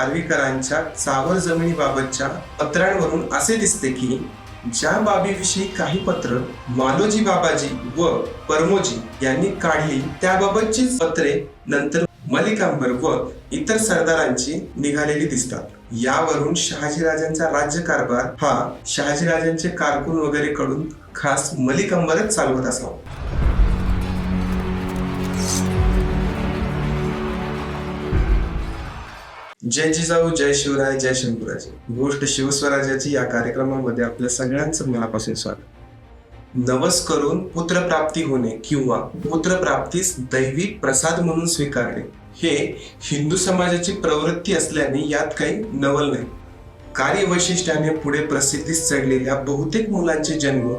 आर्वीकरांच्या चावर जमिनीबाबतच्या पत्रांवरून असे दिसते की ज्या बाबीविषयी काही पत्र मालोजी बाबाजी व परमोजी यांनी काढली त्याबाबतचीच पत्रे नंतर मलिकांबर व इतर सरदारांची निघालेली दिसतात. यावरून शहाजीराजांचा राज्यकारभार हा शहाजीराजांचे कारकून वगैरे कडून खास मलिकांबरच चालवत असावा. जय जिजाऊ जय शिवराय जय शंभूराजे गोष्ट शिवस्वराज्याची या कार्यक्रमामध्ये आपल्या सगळ्यांचं मनापासून स्वागत. नवस करून पुत्रप्राप्ती होणे किंवा पुत्रप्राप्तीस दैवी प्रसाद म्हणून स्वीकारणे हे हिंदू समाजाची प्रवृत्ती असल्याने यात काही नवल नाही. कार्यवैशिष्ट्याने पुढे प्रसिद्धीस चढलेल्या बहुतेक मुलांचे जन्म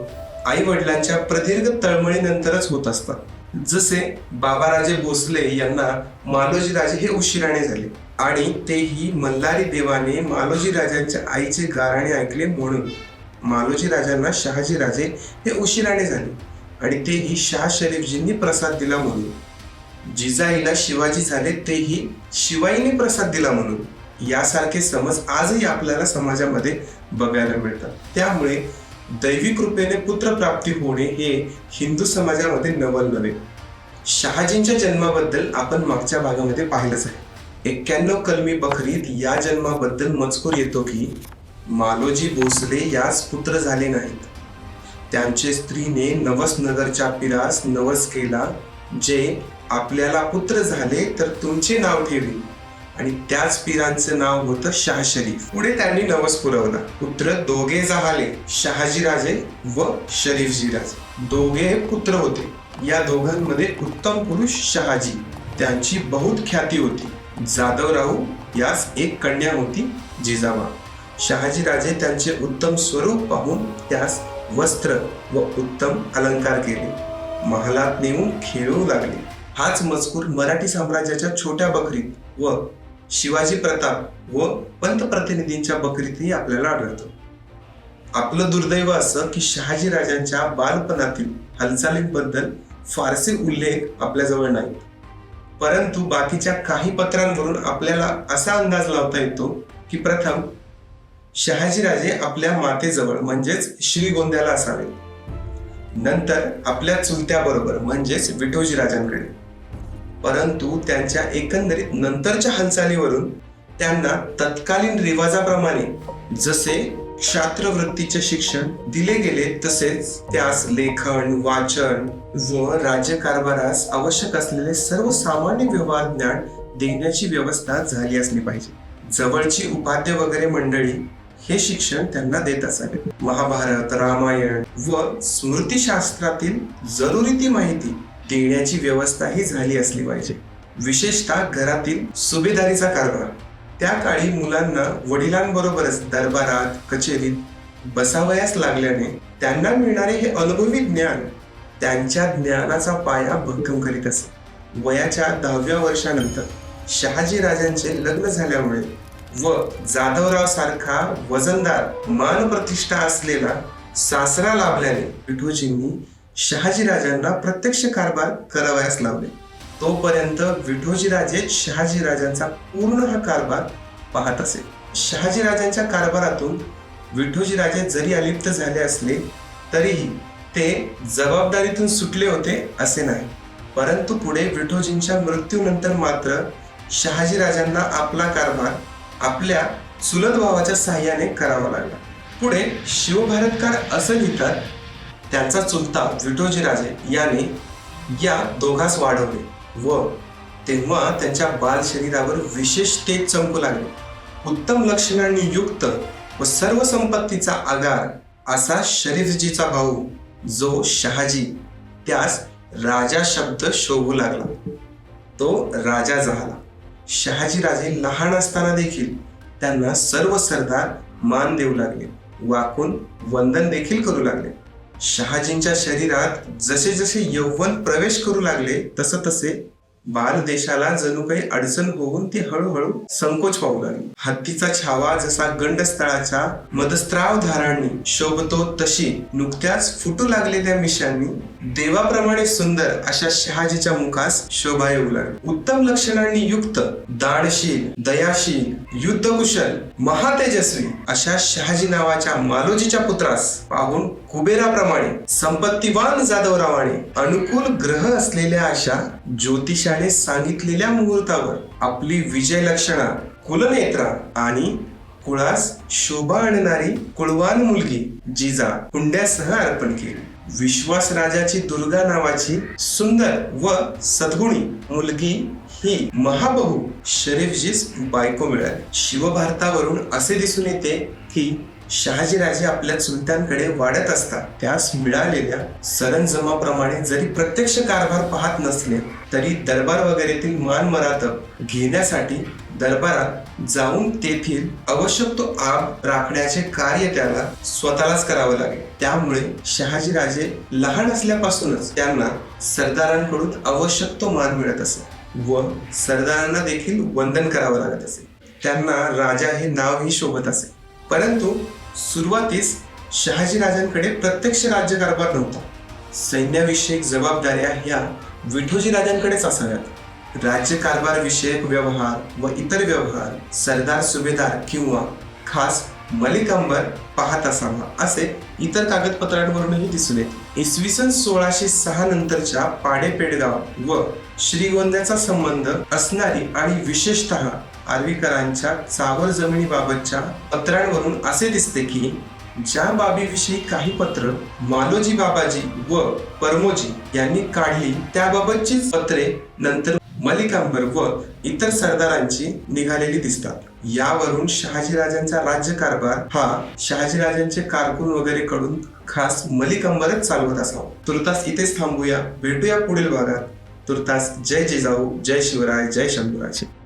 आई वडिलांच्या प्रदीर्घ तळमळीनंतरच होत असतात. जसे बाबाराजे भोसले यांना मालोजी राजे हे उशिराने झाले आणि तेही मल्हारी देवाने मालोजी राजांच्या आईचे गाराणे ऐकले म्हणून. मालोजी राजांना शहाजी राजे हे उशिराने झाले आणि तेही शाह शरीफजींनी प्रसाद दिला म्हणून. जिजाईला शिवाजी झाले तेही शिवाईने प्रसाद दिला म्हणून. यासारखे समज आजही आपल्याला समाजामध्ये बघायला मिळतात. त्यामुळे दैवी कृपेने पुत्रप्राप्ती होणे हे हिंदू समाजामध्ये नवल नव्हे. शहाजींच्या जन्माबद्दल आपण मागच्या भागामध्ये पाहिलंच आहे. एक्क्याण्णव कलमी बकरीत या जन्माबद्दल मजकूर येतो की मालोजी भोसले यास पुत्र झाले नाहीत. त्यांचे स्त्रीने नवस नगरच्या पिरास नवस केला जे आपल्याला पुत्र झाले तर तुमचे नाव ठेवी. आणि त्याच पीरांचं नाव होतं शाह शरीफ. पुढे त्यांनी नवस पुरवला. पुत्र दोघे झाले शहाजी राजे व शरीफजी राजे दोघे हे पुत्र होते. या दोघांमध्ये उत्तम पुरुष शहाजी. त्यांची बहुत ख्याती होती. जाधवराव यास एक कन्या होती जिजाबा. शहाजी राजे त्यांचे उत्तम स्वरूप पाहून त्यास वस्त्र व उत्तम अलंकार केले. महालात नेऊन खेळू लागले. हाच मजकूर मराठी साम्राज्याच्या छोट्या बकरीत व शिवाजी प्रताप व पंतप्रतिनिधींच्या बकरीतही आपल्याला आढळतो. आपलं दुर्दैव असं की शहाजी राजांच्या बालपणातील हालचालींबद्दल फारसे उल्लेख आपल्याजवळ नाहीत. परंतु बाकीच्या काही पत्रांवरून आपल्याला असा अंदाज लावता येतो की प्रथम शहाजीराजे आपल्या मातेजवळ म्हणजेच श्रीगोंद्याला असावे नंतर आपल्या चुलत्याबरोबर म्हणजेच विठोजी राजांकडे. परंतु त्यांच्या एकंदरीत नंतरच्या हालचालीवरून त्यांना तत्कालीन रिवाजाप्रमाणे जसे क्षात्रवृत्तीचे शिक्षण दिले गेले तसेच त्यास लेखन वाचन व राज्यकारभारास आवश्यक असलेले सर्व सामान्य व्यवहार ज्ञान देण्याची व्यवस्था झाली असली पाहिजे. जवळची उपाध्य वगैरे मंडळी हे शिक्षण त्यांना देत असावे. महाभारत रामायण व स्मृतीशास्त्रातील जरुरी ती माहिती देण्याची व्यवस्थाही झाली असली पाहिजे. विशेषतः घरातील सुभेदारीचा कारभार. त्या काळी मुलांना वडिलांबरोबरच दरबारात कचेरीत बसावयास लागल्याने त्यांना मिळणारे हे अनुभवी ज्ञान त्यांच्या ज्ञानाचा पाया भक्कम करीत असे. वयाच्या दहाव्या वर्षानंतर शहाजी राजांचे लग्न झाल्यामुळे व जाधवराव सारखा वजनदार मान प्रतिष्ठा असलेला सासरा लाभल्याने विठोजींनी शहाजी राजांना प्रत्यक्ष कारभार करावयास लावले. तोपर्यंत विठोजी राजे शहाजी राजांचा पूर्ण हा कारभार पाहत असे. शहाजी राजांच्या कारभारातून विठोजी राजे जरी अलिप्त झाले असले तरीही ते जबाबदारीतून सुटले होते असे नाही. परंतु पुढे विठोजींच्या मृत्यूनंतर मात्र शहाजी राजांना आपला कारभार आपल्या चुलत भावाच्या सहाय्याने करावा लागला. पुढे शिवभारतकार असं लिहितात त्यांचा चुलता विठोजी राजे याने या दोघास वाढवले व तेव्हा त्यांच्या बाल शरीरावर विशेष तेज चमकू लागले. उत्तम लक्षणांनी युक्त व सर्व संपत्तीचा आगार असा शरीफजीचा भाऊ जो शहाजी त्यास राजा शब्द शोभू लागला. तो राजा झाला. शहाजी राजे लहान असताना देखील त्यांना सर्व सरदार मान देऊ लागले. वाकून वंदन देखील करू लागले. शहाजींच्या शरीरात जसे जसे यौवन प्रवेश करू लागले तसं तसे बाल देशाला जणू काही अडचण होऊन ती हळूहळू संकोच पाहू लागली. हत्तीचा छावा जसा गंडस्थळाच्या मदस्त्राव धारांनी शोभतो तशी नुकत्याच फुटू लागलेल्या मिशांनी देवाप्रमाणे सुंदर अशा शहाजीच्या मुखास शोभा येऊ लागली. उत्तम लक्षणांनी युक्त दानशील दयाशील युद्धकुशल महातेजस्वी अशा शहाजी नावाच्या मालोजीच्या पुत्रास पाहून कुबेराप्रमाणे संपत्तीवान जाधवरावाने अनुकूल ग्रह असलेल्या अशा ज्योतिषाने सांगितलेल्या मुहूर्तावर आपली विजय लक्षणा कुलनेत्रा आणि कुळास शोभा आणणारी कुळवान मुलगी जिजा हुंड्यासह अर्पण केली. विश्वास राजाची दुर्गा नावाची सुंदर व सद्गुणी मुलगी ही महाबहू शरीफजीस बायको मिळाली. शिवभारतावरून असे दिसून येते की शहाजीराजे आपल्या चुलत्यांकडे वाढत असतात. त्यास मिळालेल्या सरंजमाप्रमाणे जरी प्रत्यक्ष कारभार पाहत नसले तरी दरबार वगैरेतील मान मरातब घेण्यासाठी दरबारात जाऊन तेथील आवश्यक तो आब राखण्याचे कार्य त्याला स्वतःलाच करावं लागेल. त्यामुळे शहाजीराजे लहान असल्यापासूनच त्यांना सरदारांकडून आवश्यक तो मान मिळत असे व सरदारांना देखील वंदन करावं लागत असे. त्यांना राजा हे नावही शोभत असे. परंतु सुरुवातीस शहाजीराजांकडे प्रत्यक्ष राज्यकारभार नव्हता. सैन्याविषयक जबाबदाऱ्या ह्या विठोजी राजांकडेच असाव्यात राज्यकारभार विषयक व्यवहार व इतर व्यवहार सरदार सुभेदार किंवा खास मलिक अंबर पाहत असावा असे इतर कागदपत्रांवरूनही दिसून येते. इसवी सन सोळाशे सहा नंतरच्या पाडे पेडगाव व श्रीगोंद्याचा संबंध असणारी आणि विशेषतः आर्वीकरांच्या चावर जमिनीबाबतच्या पत्रांवरून असे दिसते की ज्या बाबीविषयी काही पत्र मालोजी बाबाजी व परमोजी यांनी काढली त्याबाबतचीच पत्रे नंतर मलिकांबर व इतर सरदारांची निघालेली दिसतात. यावरून शहाजीराजांचा राज्यकारभार हा शहाजीराजांचे कारकून वगैरे कडून खास मलिक अंबरच चालवत असावा. तुर्तास इथेच थांबूया. भेटूया पुढील भागात. तुर्तास जय जिजाऊ जय शिवराय जय शंभूराजे.